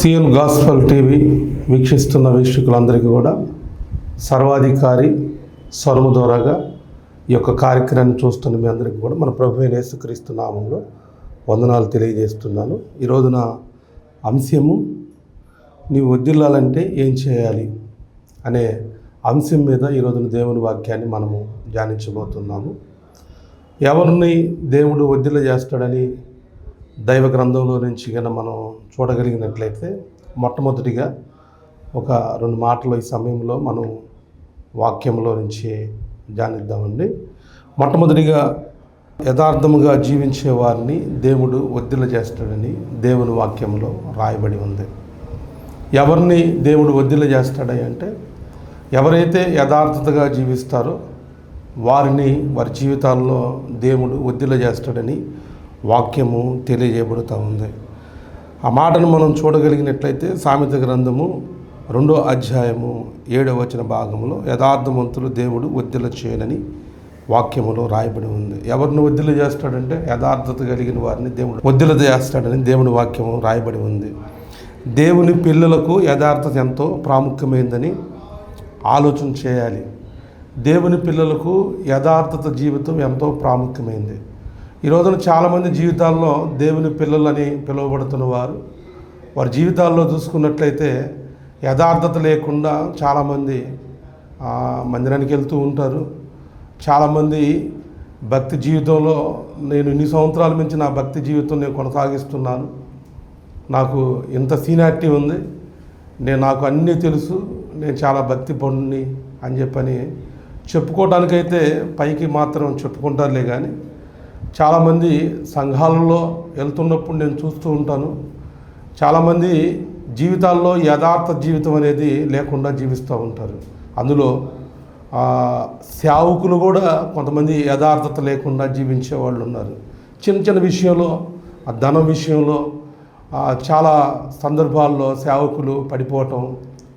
CN gospel TV వీక్షిస్తున్న వీక్షకులందరికీ కూడా సర్వాధికారి స్వరము ద్వారాగా ఈ యొక్క కార్యక్రమాన్ని చూస్తున్న మీ అందరికీ కూడా మన ప్రభు అయిన యేసుక్రీస్తు నామంలో వందనాలు తెలియజేస్తున్నాను. ఈ రోజున అంశము నీవు వదిల్లాలంటే ఏం చేయాలి అనే అంశం మీద ఈ రోజున దేవుని వాక్యాన్ని మనము ధ్యానించబోతున్నాము. ఎవరిని దేవుడు వదిల చేస్తాడని దైవ గ్రంథంలో నుంచి కనుక మనం చూడగలిగినట్లయితే మొట్టమొదటిగా ఒక రెండు మాటలు ఈ సమయంలో మనం వాక్యంలో నుంచి ధ్యానిద్దామండి. మొట్టమొదటిగా యథార్థముగా జీవించే వారిని దేవుడు వద్దిల చేస్తాడని దేవుని వాక్యంలో రాయబడి ఉంది. ఎవరిని దేవుడు వద్దిల చేస్తాడని అంటే ఎవరైతే యథార్థతగా జీవిస్తారో వారిని వారి జీవితాల్లో దేవుడు వద్దిల చేస్తాడని వాక్యము తెలియజేయబడుతూ ఉంది. ఆ మాటను మనం చూడగలిగినట్లయితే సామెత గ్రంథము రెండో అధ్యాయము ఏడవ వచ్చిన భాగంలో యథార్థవంతులు దేవుడు వద్దుల చేయనని వాక్యములో రాయబడి ఉంది. ఎవరిని వద్దులు చేస్తాడంటే యథార్థత కలిగిన వారిని దేవుడు వద్దుల చేస్తాడని దేవుని వాక్యము రాయబడి ఉంది. దేవుని పిల్లలకు యథార్థత ఎంతో ప్రాముఖ్యమైందని ఆలోచన చేయాలి. దేవుని పిల్లలకు యథార్థత జీవితం ఎంతో ప్రాముఖ్యమైంది. ఈ రోజున చాలామంది జీవితాల్లో దేవుని పిల్లలని పిలువబడుతున్న వారు. వారి జీవితాల్లో చూసుకున్నట్లయితే యథార్థత లేకుండా చాలామంది మందిరానికి వెళ్తూ ఉంటారు. చాలామంది భక్తి జీవితంలో నేను ఇన్ని సంవత్సరాల నుంచి నా భక్తి జీవితం నేను కొనసాగిస్తున్నాను. నాకు ఇంత సీనియారిటీ ఉంది. నేను నాకు అన్నీ తెలుసు. నేను చాలా భక్తి పనుని అని చెప్పని చెప్పుకోవడానికైతే పైకి మాత్రం చెప్పుకుంటారులే కానీ చాలామంది సంఘాలలో వెళ్తున్నప్పుడు నేను చూస్తూ ఉంటాను. చాలామంది జీవితాల్లో యథార్థ జీవితం అనేది లేకుండా జీవిస్తూ ఉంటారు. అందులో సేవకులు కూడా కొంతమంది యథార్థత లేకుండా జీవించే వాళ్ళు ఉన్నారు. చిన్న చిన్న విషయంలో ఆ ధనం విషయంలో చాలా సందర్భాల్లో సేవకులు పడిపోవటం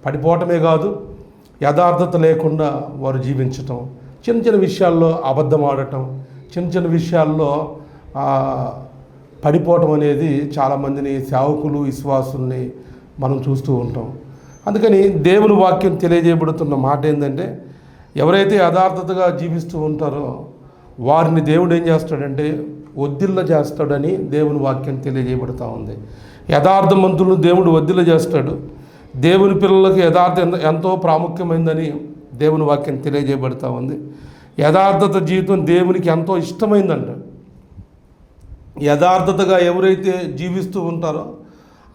పడిపోవటమే కాదు యథార్థత లేకుండా వారు జీవించటం చిన్న చిన్న విషయాల్లో అబద్ధం ఆడటం చిన్న చిన్న విషయాల్లో పడిపోవటం అనేది చాలామందిని సేవకులు విశ్వాసుల్ని మనం చూస్తూ ఉంటాం. అందుకని దేవుని వాక్యం తెలియజేయబడుతున్న మాట ఏంటంటే ఎవరైతే యథార్థతగా జీవిస్తూ ఉంటారో వారిని దేవుడు ఏం చేస్తాడంటే వద్దిల్ల చేస్తాడని దేవుని వాక్యం తెలియజేయబడుతూ ఉంది. యథార్థమంతులను దేవుడు వద్దిల్ల చేస్తాడు. దేవుని పిల్లలకు యథార్థ ఎంతో ప్రాముఖ్యమైందని దేవుని వాక్యం తెలియజేయబడుతూ ఉంది. యథార్థత జీవితం దేవునికి ఎంతో ఇష్టమైందంట. యథార్థతగా ఎవరైతే జీవిస్తూ ఉంటారో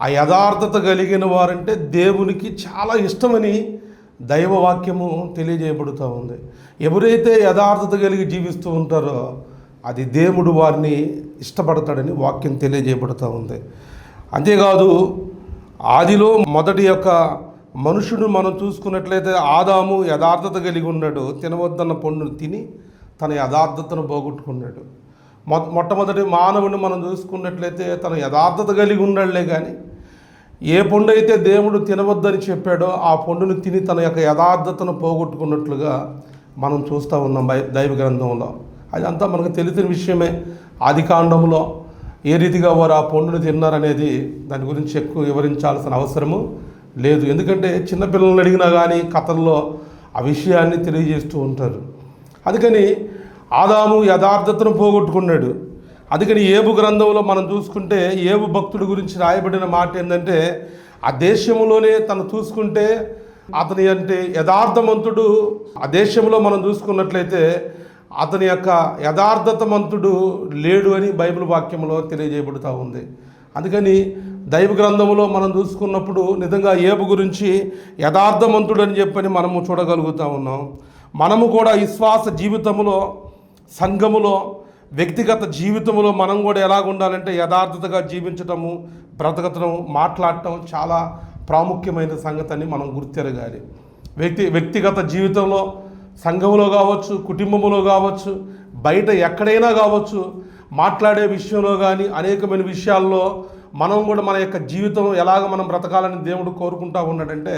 ఆ యథార్థత కలిగిన వారంటే దేవునికి చాలా ఇష్టమని దైవవాక్యము తెలియజేయబడుతూ ఉంది. ఎవరైతే యథార్థత కలిగి జీవిస్తూ ఉంటారో అది దేవుడు వారిని ఇష్టపడతాడని వాక్యం తెలియజేయబడుతూ ఉంది. అంతేకాదు ఆదిలో మొదటి యొక్క మనుషుడు మనం చూసుకున్నట్లయితే ఆదాము యథార్థత కలిగి ఉన్నాడు తినవద్దన్న పండును తిని తన యథార్థతను పోగొట్టుకున్నాడు. మొ మొట్టమొదటి మానవుని మనం చూసుకున్నట్లయితే తన యథార్థత కలిగి ఉన్నాడులే కానీ ఏ పండు అయితే దేవుడు తినవద్దని చెప్పాడో ఆ పండును తిని తన యొక్క యథార్థతను పోగొట్టుకున్నట్లుగా మనం చూస్తూ ఉన్నాం బై దైవ గ్రంథంలో. అదంతా మనకు తెలిసిన విషయమే. ఆది కాండంలో ఏ రీతిగా వారు ఆ పండును తిన్నారనేది దాని గురించి ఎక్కువ వివరించాల్సిన అవసరము. లేదు. ఎందుకంటే చిన్నపిల్లల్ని అడిగినా కానీ కథల్లో ఆ విషయాన్ని తెలియజేస్తూ ఉంటారు. అందుకని ఆదాము యథార్థతను పోగొట్టుకున్నాడు. అందుకని ఏబు గ్రంథంలో మనం చూసుకుంటే ఏబు భక్తుడి గురించి రాయబడిన మాట ఏంటంటే ఆ దేశంలోనే తను చూసుకుంటే అతని అంటే యథార్థమంతుడు. ఆ దేశంలో మనం చూసుకున్నట్లయితే అతని యొక్క యథార్థతమంతుడు లేడు అని బైబిల్ వాక్యంలో తెలియజేయబడుతూ ఉంది. అందుకని దైవ గ్రంథంలో మనం చూసుకున్నప్పుడు నిజంగా ఏబు గురించి యథార్థవంతుడు అని చెప్పని మనము చూడగలుగుతూ ఉన్నాం. మనము కూడా విశ్వాస జీవితంలో సంఘములో వ్యక్తిగత జీవితంలో మనం కూడా ఎలాగ ఉండాలంటే యథార్థతగా జీవించటము బ్రతకటం మాట్లాడటం చాలా ప్రాముఖ్యమైన సంగతి అని మనం గుర్తెరగాలి. వ్యక్తి వ్యక్తిగత జీవితంలో సంఘంలో కావచ్చు కుటుంబంలో కావచ్చు బయట ఎక్కడైనా కావచ్చు మాట్లాడే విషయంలో కానీ అనేకమైన విషయాల్లో మనం కూడా మన యొక్క జీవితం ఎలాగ మనం బ్రతకాలని దేవుడు కోరుకుంటా ఉన్నాడంటే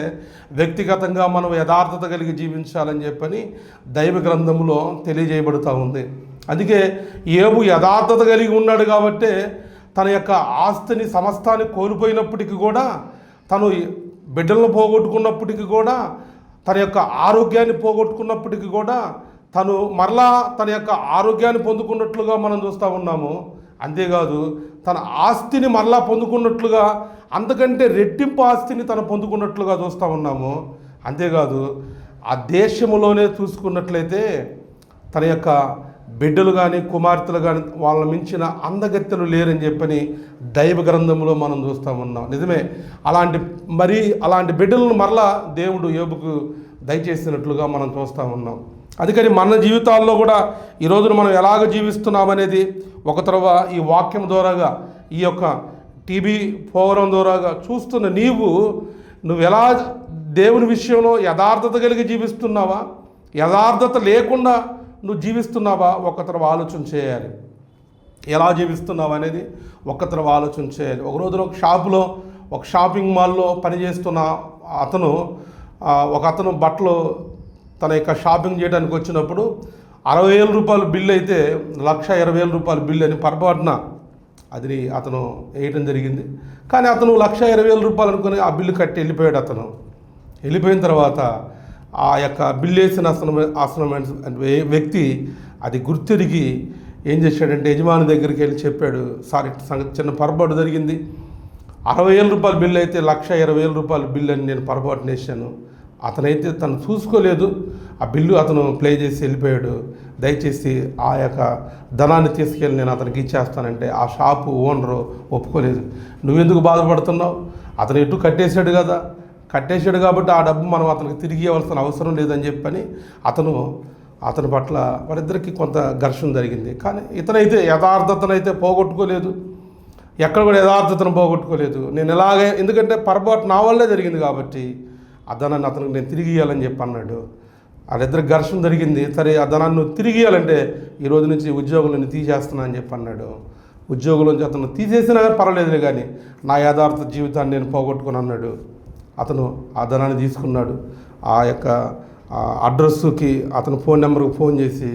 వ్యక్తిగతంగా మనం యథార్థత కలిగి జీవించాలని చెప్పని దైవ గ్రంథంలో తెలియజేయబడుతూ ఉంది. అందుకే ఏబు యథార్థత కలిగి ఉన్నాడు కాబట్టే తన యొక్క ఆస్తిని సమస్తాన్ని కోల్పోయినప్పటికీ కూడా తను బిడ్డలను పోగొట్టుకున్నప్పటికీ కూడా తన యొక్క ఆరోగ్యాన్ని పోగొట్టుకున్నప్పటికీ కూడా తను మరలా తన యొక్క ఆరోగ్యాన్ని పొందుకున్నట్లుగా మనం చూస్తూ ఉన్నాము. అంతేకాదు తన ఆస్తిని మరలా పొందుకున్నట్లుగా అంతకంటే రెట్టింపు ఆస్తిని తను పొందుకున్నట్లుగా చూస్తూ ఉన్నాము. అంతేకాదు ఆ దేశంలోనే చూసుకున్నట్లయితే తన యొక్క బిడ్డలు కానీ కుమార్తెలు కానీ వాళ్ళని మించిన అందగత్తెలు లేరని చెప్పని దైవ గ్రంథంలో మనం చూస్తూ ఉన్నాం. నిజమే అలాంటి మరి అలాంటి బిడ్డలను మరలా దేవుడు యోబుకు దయచేసినట్లుగా మనం చూస్తూ ఉన్నాం. అందుకని మన జీవితాల్లో కూడా ఈ రోజున మనం ఎలాగ జీవిస్తున్నాం అనేది ఒక తర్వాత ఈ వాక్యం ద్వారాగా ఈ యొక్క టీవీ ప్రోగ్రాం ద్వారాగా చూస్తున్న నీవు నువ్వు ఎలా దేవుని విషయంలో యథార్థత కలిగి జీవిస్తున్నావా? యథార్థత లేకుండా నువ్వు జీవిస్తున్నావా? ఒకతరవ ఆలోచన చేయాలి. ఎలా జీవిస్తున్నావు అనేది ఒక్కతర ఆలోచన చేయాలి. ఒక రోజున ఒక షాపులో ఒక షాపింగ్ మాల్లో పనిచేస్తున్న అతను ఒక అతను బట్టలు తన యొక్క షాపింగ్ చేయడానికి వచ్చినప్పుడు అరవై వేల రూపాయల బిల్లు అయితే లక్ష ఇరవై వేల రూపాయల బిల్లు అని పొరపాటున అది అతను వేయటం జరిగింది. కానీ అతను లక్ష ఇరవై వేల రూపాయలు అనుకుని ఆ బిల్లు కట్టి వెళ్ళిపోయాడు అతను. వెళ్ళిపోయిన తర్వాత ఆ యొక్క బిల్లు వేసిన అసలు అసలు వ్యక్తి అది గుర్తిరిగి ఏం చేశాడంటే యజమాని దగ్గరికి వెళ్ళి చెప్పాడు సార్ ఇట్లా సంగతి చిన్న పొరపాటు జరిగింది. అరవై వేల రూపాయల బిల్లు అయితే లక్ష ఇరవై వేల రూపాయల బిల్లు అని నేను పొరపాటు వేసాను అతనైతే తను చూసుకోలేదు. ఆ బిల్లు అతను ప్లే చేసి వెళ్ళిపోయాడు. దయచేసి ఆ యొక్క ధనాన్ని తీసుకెళ్ళి నేను అతనికి ఇచ్చేస్తానంటే ఆ షాపు ఓనరు ఒప్పుకోలేదు. నువ్వెందుకు బాధపడుతున్నావు? అతను ఎటు కట్టేశాడు కదా. కట్టేశాడు కాబట్టి ఆ డబ్బు మనం అతనికి తిరిగి ఇవ్వాల్సిన అవసరం లేదని చెప్పని అతను అతని పట్ల వారిద్దరికి కొంత ఘర్షణ జరిగింది. కానీ ఇతనైతే యథార్థతనైతే పోగొట్టుకోలేదు. ఎక్కడ కూడా యథార్థతను పోగొట్టుకోలేదు. నేను ఎలాగే ఎందుకంటే పొరపాటు నా వల్లే జరిగింది కాబట్టి ఆ ధనాన్ని అతనికి నేను తిరిగి ఇవ్వాలని చెప్పి అన్నాడు. వాళ్ళిద్దరు ఘర్షణ జరిగింది. సరే ఆ ధనాన్ని నువ్వు తిరిగి ఇవ్వాలంటే ఈ రోజు నుంచి ఉద్యోగులను తీసేస్తున్నా అని చెప్పి అన్నాడు. ఉద్యోగుల నుంచి అతను తీసేసినా పర్వాలేదులే కానీ నా యథార్థ జీవితాన్ని నేను పోగొట్టుకుని అన్నాడు. అతను ఆ ధనాన్ని తీసుకున్నాడు. ఆ యొక్క అడ్రస్కి అతను ఫోన్ నెంబర్కి ఫోన్ చేసి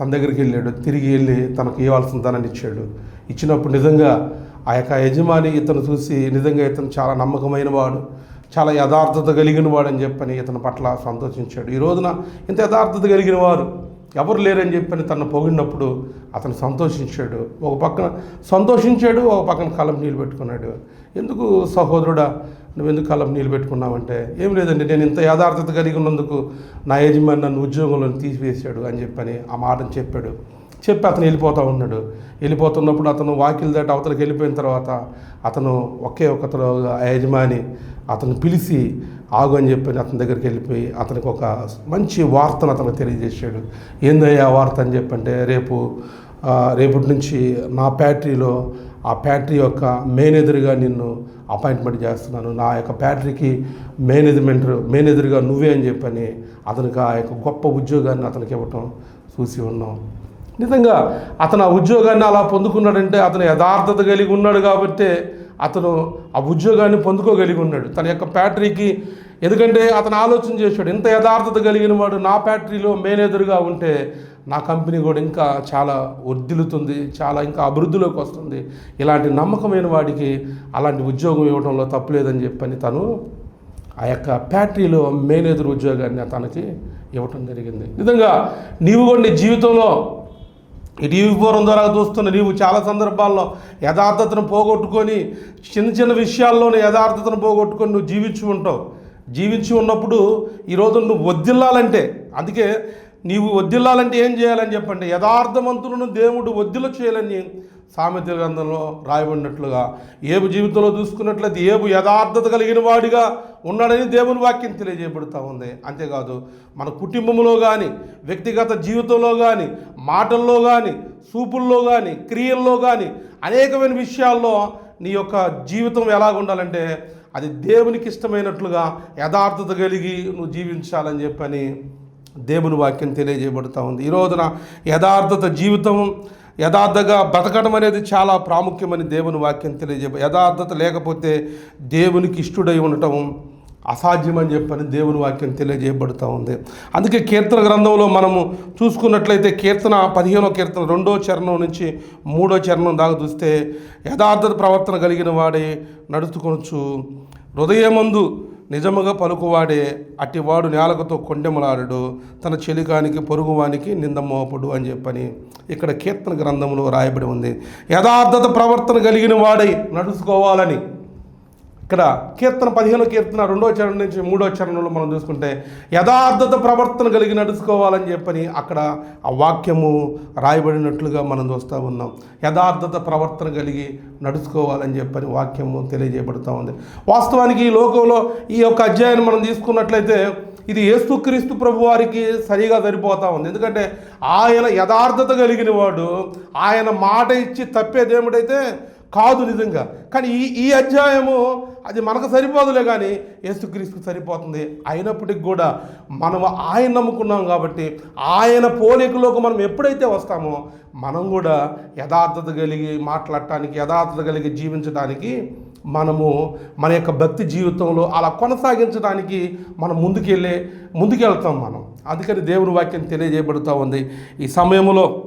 తన దగ్గరికి వెళ్ళాడు. తిరిగి వెళ్ళి తనకు ఇవ్వాల్సిన ధనాన్ని ఇచ్చాడు. ఇచ్చినప్పుడు నిజంగా ఆ యొక్క యజమాని ఇతను చూసి నిజంగా ఇతను చాలా నమ్మకమైన వాడు. చాలా యథార్థత కలిగిన వాడని చెప్పని ఇతని పట్ల సంతోషించాడు. ఈ రోజున ఇంత యథార్థత కలిగిన వారు ఎవరు లేరని చెప్పని తను పొగిడినప్పుడు అతను సంతోషించాడు. ఒక పక్కన సంతోషించాడు ఒక పక్కన కలం నీళ్ళు పెట్టుకున్నాడు. ఎందుకు సహోదరుడా నువ్వు ఎందుకు కలం నీళ్ళు పెట్టుకున్నావంటే? ఏం లేదండి నేను ఇంత యథార్థత కలిగి ఉన్నందుకు నా యజమాని నన్ను ఉద్యోగంలో తీసివేశాడు అని చెప్పని ఆ మాటను చెప్పాడు. చెప్పి అతను వెళ్ళిపోతూ ఉన్నాడు. వెళ్ళిపోతున్నప్పుడు అతను వాకిల్ దాటి అవతలకి వెళ్ళిపోయిన తర్వాత అతను ఒకే ఒకతను ఆ యజమాని అతను పిలిచి ఆగు అని చెప్పి అతని దగ్గరికి వెళ్ళిపోయి అతనికి ఒక మంచి వార్తను అతను తెలియజేశాడు. ఏందయ్యా ఆ వార్త అని చెప్పంటే రేపు రేపటి నుంచి నా ఫ్యాక్టరీలో ఆ ఫ్యాక్టరీ యొక్క మేనేజర్గా నిన్ను అపాయింట్మెంట్ చేస్తున్నాను. నా యొక్క ఫ్యాక్టరీకి మేనేజ్మెంట్ మేనేజర్గా నువ్వే అని చెప్పని అతనికి ఆ యొక్క గొప్ప ఉద్యోగాన్ని అతనికి ఇవ్వటం చూసి ఉన్నాం. నిజంగా అతను ఆ ఉద్యోగాన్ని అలా పొందుకున్నాడంటే అతను యథార్థత కలిగి ఉన్నాడు కాబట్టి అతను ఆ ఉద్యోగాన్ని పొందుకోగలిగి ఉన్నాడు. తన యొక్క ఫ్యాక్టరీకి ఎందుకంటే అతను ఆలోచన చేశాడు ఇంత యథార్థత కలిగిన వాడు నా ఫ్యాక్టరీలో మేనేజర్గా ఉంటే నా కంపెనీ కూడా ఇంకా చాలా వర్ధిల్లుతుంది చాలా ఇంకా అభివృద్ధిలోకి వస్తుంది. ఇలాంటి నమ్మకమైన వాడికి అలాంటి ఉద్యోగం ఇవ్వడంలో తప్పులేదని చెప్పని తను ఆ యొక్క ఫ్యాక్టరీలో మేనేజర్ ఉద్యోగాన్ని తనకి ఇవ్వటం జరిగింది. నిజంగా నీవు కూడా నీ జీవితంలో టీవీ ఫోరం ద్వారా చూస్తున్న నీవు చాలా సందర్భాల్లో యథార్థతను పోగొట్టుకొని చిన్న చిన్న విషయాల్లోనే యథార్థతను పోగొట్టుకొని నువ్వు జీవించి ఉంటావు. జీవించి ఉన్నప్పుడు ఈరోజు నువ్వు వద్దిల్లాలంటే అందుకే నీవు వద్దిల్లాలంటే ఏం చేయాలని చెప్పండి? యథార్థవంతులను దేవుడు వద్దిల చేయాలని సామెత గ్రంథంలో రాయబడినట్లుగా ఏబు జీవితంలో చూసుకున్నట్లయితే ఏబు యథార్థత కలిగిన వాడిగా ఉన్నాడని దేవుని వాక్యం తెలియజేయబడుతూ ఉంది. అంతేకాదు మన కుటుంబంలో కానీ వ్యక్తిగత జీవితంలో కానీ మాటల్లో కానీ చూపుల్లో కానీ క్రియల్లో కానీ అనేకమైన విషయాల్లో నీ యొక్క జీవితం ఎలాగ ఉండాలంటే అది దేవునికి ఇష్టమైనట్లుగా యథార్థత కలిగి నువ్వు జీవించాలని చెప్పని దేవుని వాక్యం తెలియజేయబడుతూ ఉంది. ఈ రోజున యథార్థత జీవితం యథార్థగా బతకడం అనేది చాలా ప్రాముఖ్యమని దేవుని వాక్యం తెలియజే యథార్థత లేకపోతే దేవునికి ఇష్టడై ఉండటం అసాధ్యమని చెప్పని దేవుని వాక్యం తెలియజేయబడుతూ ఉంది. అందుకే కీర్తన గ్రంథంలో మనము చూసుకున్నట్లయితే కీర్తన పదిహేనో కీర్తన రెండో చరణం నుంచి మూడో చరణం దాకా చూస్తే యథార్థత ప్రవర్తన కలిగిన వాడే నడుచుకొనొచ్చు హృదయమందు నిజముగా పలుకువాడే అట్టివాడు నేలకతో కొండెమలాడు తన చెలికానికి పొరుగువానికి నిందమోపడు అని చెప్పని ఇక్కడ కీర్తన గ్రంథంలో రాయబడి ఉంది. యథార్థత ప్రవర్తన కలిగిన వాడై నడుచుకోవాలని ఇక్కడ కీర్తన పదిహేను కీర్తన రెండో చరణం నుంచి మూడో చరణంలో మనం చూసుకుంటే యథార్థత ప్రవర్తన కలిగి నడుచుకోవాలని చెప్పని అక్కడ ఆ వాక్యము రాయబడినట్లుగా మనం చూస్తూ ఉన్నాం. యథార్థత ప్రవర్తన కలిగి నడుచుకోవాలని చెప్పని వాక్యము తెలియజేయబడుతూ ఉంది. వాస్తవానికి ఈ లోకంలో ఈ యొక్క అధ్యాయాన్ని మనం తీసుకున్నట్లయితే ఇది యేసుక్రీస్తు ప్రభు వారికి సరిగా సరిపోతా ఉంది. ఎందుకంటే ఆయన యథార్థత కలిగిన వాడు ఆయన మాట ఇచ్చి తప్పేదేమిటైతే కాదు నిజంగా. కానీ ఈ ఈ అధ్యాయము అది మనకు సరిపోదులే కానీ యేసుక్రీస్తుకు సరిపోతుంది. అయినప్పటికి కూడా మనం ఆయన నమ్ముకున్నాం కాబట్టి ఆయన పోలికలోకి మనం ఎప్పుడైతే వస్తామో మనం కూడా యథార్థత కలిగి మాట్లాడటానికి యథార్థత కలిగి జీవించడానికి మనము మన యొక్క భక్తి జీవితంలో అలా కొనసాగించడానికి మనం ముందుకెళ్ళే ముందుకెళ్తాం మనం. అందుకని దేవుని వాక్యం తెలియజేయబడుతూ ఉంది. ఈ సమయంలో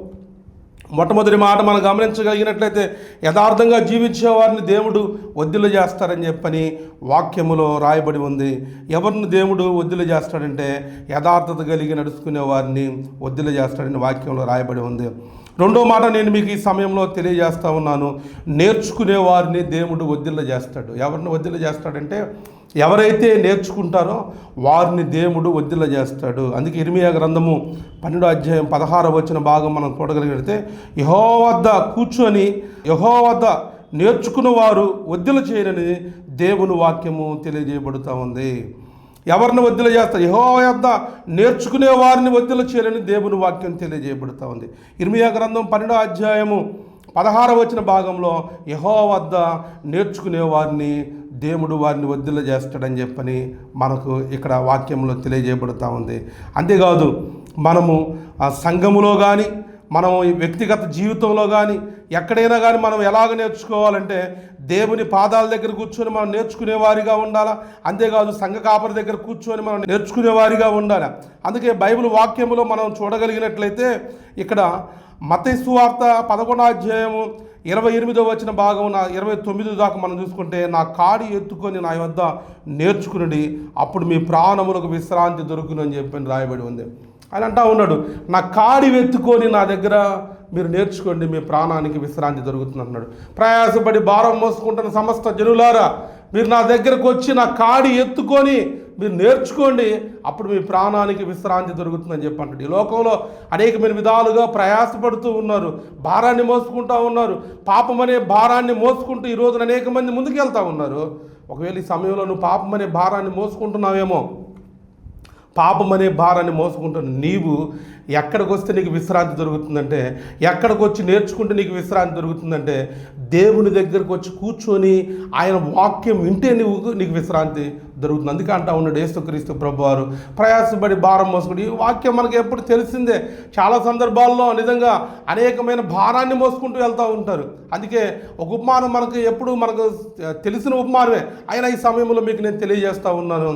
మొట్టమొదటి మాట మనం గమనించగలిగినట్లయితే యథార్థంగా జీవించే వారిని దేవుడు వద్దులు చేస్తారని చెప్పని వాక్యములో రాయబడి ఉంది. ఎవరిని దేవుడు వద్దులు చేస్తాడంటే యథార్థత కలిగి నడుచుకునే వారిని వద్దులు చేస్తాడని వాక్యంలో రాయబడి ఉంది. రెండో మాట నేను మీకు ఈ సమయంలో తెలియజేస్తా ఉన్నాను. నేర్చుకునే వారిని దేవుడు వద్దిల్ల చేస్తాడు. ఎవరిని వద్దిల్ల చేస్తాడంటే ఎవరైతే నేర్చుకుంటారో వారిని దేవుడు వద్దిల్ల చేస్తాడు. అందుకే ఇరిమియా గ్రంథము పన్నెండో అధ్యాయం పదహారు వచ్చిన భాగం మనం చూడగలిగితే యహో వద్ద కూర్చొని యహో వద్ద నేర్చుకున్న వారు వద్దుల చేయనని దేవుని వాక్యము తెలియజేయబడుతూ ఉంది. ఎవరిని వద్దుల చేస్తారు యహో యొద్ద నేర్చుకునే వారిని వద్దుల చేయాలని దేవుని వాక్యం తెలియజేయబడుతూ ఉంది. ఇర్మియా గ్రంథం పన్నెండో అధ్యాయము పదహార వచ్చిన భాగంలో యహో వద్ద నేర్చుకునే వారిని దేవుడు వారిని వద్దుల చేస్తాడని చెప్పని మనకు ఇక్కడ వాక్యంలో తెలియజేయబడుతూ ఉంది. అంతేకాదు మనము ఆ సంఘములో కానీ మనం వ్యక్తిగత జీవితంలో కానీ ఎక్కడైనా కానీ మనం ఎలాగ నేర్చుకోవాలంటే దేవుని పాదాల దగ్గర కూర్చొని మనం నేర్చుకునేవారిగా ఉండాలా? అంతేకాదు సంఘ కాపరి దగ్గర కూర్చొని మనం నేర్చుకునేవారిగా ఉండాలి? అందుకే బైబిల్ వాక్యంలో మనం చూడగలిగినట్లయితే ఇక్కడ మతైసు వార్త పదకొండో అధ్యాయము ఇరవై ఎనిమిదో వచ్చిన భాగం నా ఇరవై తొమ్మిది దాకా మనం చూసుకుంటే నా కాడి ఎత్తుకొని నా వద్ద నేర్చుకుని అప్పుడు మీ ప్రాణములకు విశ్రాంతి దొరుకును అని చెప్పి రాయబడి ఉంది. ఆయన అంటా ఉన్నాడు నా కాడి వెత్తుకొని నా దగ్గర మీరు నేర్చుకోండి మీ ప్రాణానికి విశ్రాంతి దొరుకుతుంది అన్నాడు ప్రయాసపడి భారం మోసుకుంటున్న సమస్త జనులారా మీరు నా దగ్గరకు వచ్చి నా కాడి ఎత్తుకొని మీరు నేర్చుకోండి అప్పుడు మీ ప్రాణానికి విశ్రాంతి దొరుకుతుందని చెప్పి అంటాడు ఈ లోకంలో అనేకమైన విధాలుగా ప్రయాసపడుతూ ఉన్నారు భారాన్ని మోసుకుంటూ ఉన్నారు పాపం అనే భారాన్ని మోసుకుంటూ ఈ రోజున అనేక మంది ముందుకెళ్తా ఉన్నారు. ఒకవేళ ఈ సమయంలో నువ్వు పాపం అనే భారాన్ని మోసుకుంటున్నావేమో పాపం అనే భారాన్ని మోసుకుంటున్న నీవు ఎక్కడికి వస్తే నీకు విశ్రాంతి దొరుకుతుందంటే ఎక్కడికి వచ్చి నేర్చుకుంటే నీకు విశ్రాంతి దొరుకుతుందంటే దేవుని దగ్గరకు వచ్చి కూర్చొని ఆయన వాక్యం వింటే నీవు నీకు విశ్రాంతి దొరుకుతుంది. అందుకే అంటా ఉన్నాడు యేసుక్రీస్తు ప్రభు వారు ప్రయాసపడి భారం మోసుకుని ఈ వాక్యం మనకు ఎప్పుడు తెలిసిందే. చాలా సందర్భాల్లో నిజంగా అనేకమైన భారాన్ని మోసుకుంటూ వెళ్తూ ఉంటారు. అందుకే ఒక ఉపమానం మనకు ఎప్పుడు మనకు తెలిసిన ఉపమానమే. అయినా ఈ సమయంలో మీకు నేను తెలియజేస్తూ ఉన్నాను.